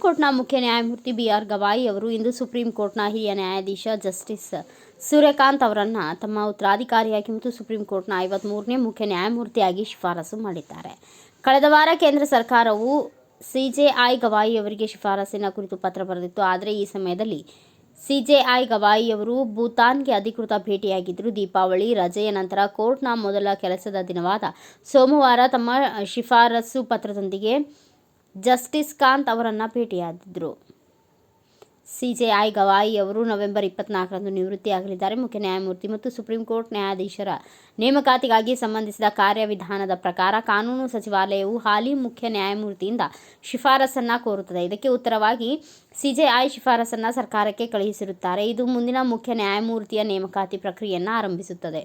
ಕೋರ್ಟ್ನ ಮುಖ್ಯ ನ್ಯಾಯಮೂರ್ತಿ ಬಿ ಆರ್ ಗವಾಯಿ ಅವರು ಇಂದು ಸುಪ್ರೀಂ ಕೋರ್ಟ್ನ ಹಿರಿಯ ನ್ಯಾಯಾಧೀಶ ಜಸ್ಟಿಸ್ ಸೂರ್ಯಕಾಂತ್ ಅವರನ್ನು ತಮ್ಮ ಉತ್ತರಾಧಿಕಾರಿಯಾಗಿ ಮತ್ತು ಸುಪ್ರೀಂ ಕೋರ್ಟ್ನ ಐವತ್ಮೂರನೇ ಮುಖ್ಯ ನ್ಯಾಯಮೂರ್ತಿಯಾಗಿ ಶಿಫಾರಸು ಮಾಡಿದ್ದಾರೆ. ಕಳೆದ ವಾರ ಕೇಂದ್ರ ಸರ್ಕಾರವು ಸಿಜೆಐ ಗವಾಯಿ ಅವರಿಗೆ ಶಿಫಾರಸಿನ ಕುರಿತು ಪತ್ರ ಬರೆದಿತ್ತು. ಆದರೆ ಈ ಸಮಯದಲ್ಲಿ ಸಿಜೆಐ ಗವಾಯಿ ಅವರು ಭೂತಾನ್ಗೆ ಅಧಿಕೃತ ಭೇಟಿಯಾಗಿದ್ದರು. ದೀಪಾವಳಿ, ರಜೆಯ ನಂತರ ಕೋರ್ಟ್ನ ಮೊದಲ ಕೆಲಸದ ದಿನವಾದ ಸೋಮವಾರ ತಮ್ಮ ಶಿಫಾರಸು ಪತ್ರದೊಂದಿಗೆ ಜಸ್ಟಿಸ್ ಕಾಂತ್ ಅವರನ್ನು ಭೇಟಿಯಾದಿದ್ದರು ಸಿ ಜೆ ಐ ಗವಾಯಿ ಅವರು ನವೆಂಬರ್ ಇಪ್ಪತ್ನಾಲ್ಕರಂದು ನಿವೃತ್ತಿಯಾಗಲಿದ್ದಾರೆ. ಮುಖ್ಯ ನ್ಯಾಯಮೂರ್ತಿ ಮತ್ತು ಸುಪ್ರೀಂ ಕೋರ್ಟ್ ನ್ಯಾಯಾಧೀಶರ ನೇಮಕಾತಿಗಾಗಿ ಸಂಬಂಧಿಸಿದ ಕಾರ್ಯವಿಧಾನದ ಪ್ರಕಾರ ಕಾನೂನು ಸಚಿವಾಲಯವು ಹಾಲಿ ಮುಖ್ಯ ನ್ಯಾಯಮೂರ್ತಿಯಿಂದ ಶಿಫಾರಸನ್ನು ಕೋರುತ್ತದೆ. ಇದಕ್ಕೆ ಉತ್ತರವಾಗಿ ಸಿಜೆಐ ಶಿಫಾರಸನ್ನು ಸರ್ಕಾರಕ್ಕೆ ಕಳುಹಿಸಿರುತ್ತಾರೆ. ಇದು ಮುಂದಿನ ಮುಖ್ಯ ನ್ಯಾಯಮೂರ್ತಿಯ ನೇಮಕಾತಿ ಪ್ರಕ್ರಿಯೆಯನ್ನು ಆರಂಭಿಸುತ್ತದೆ.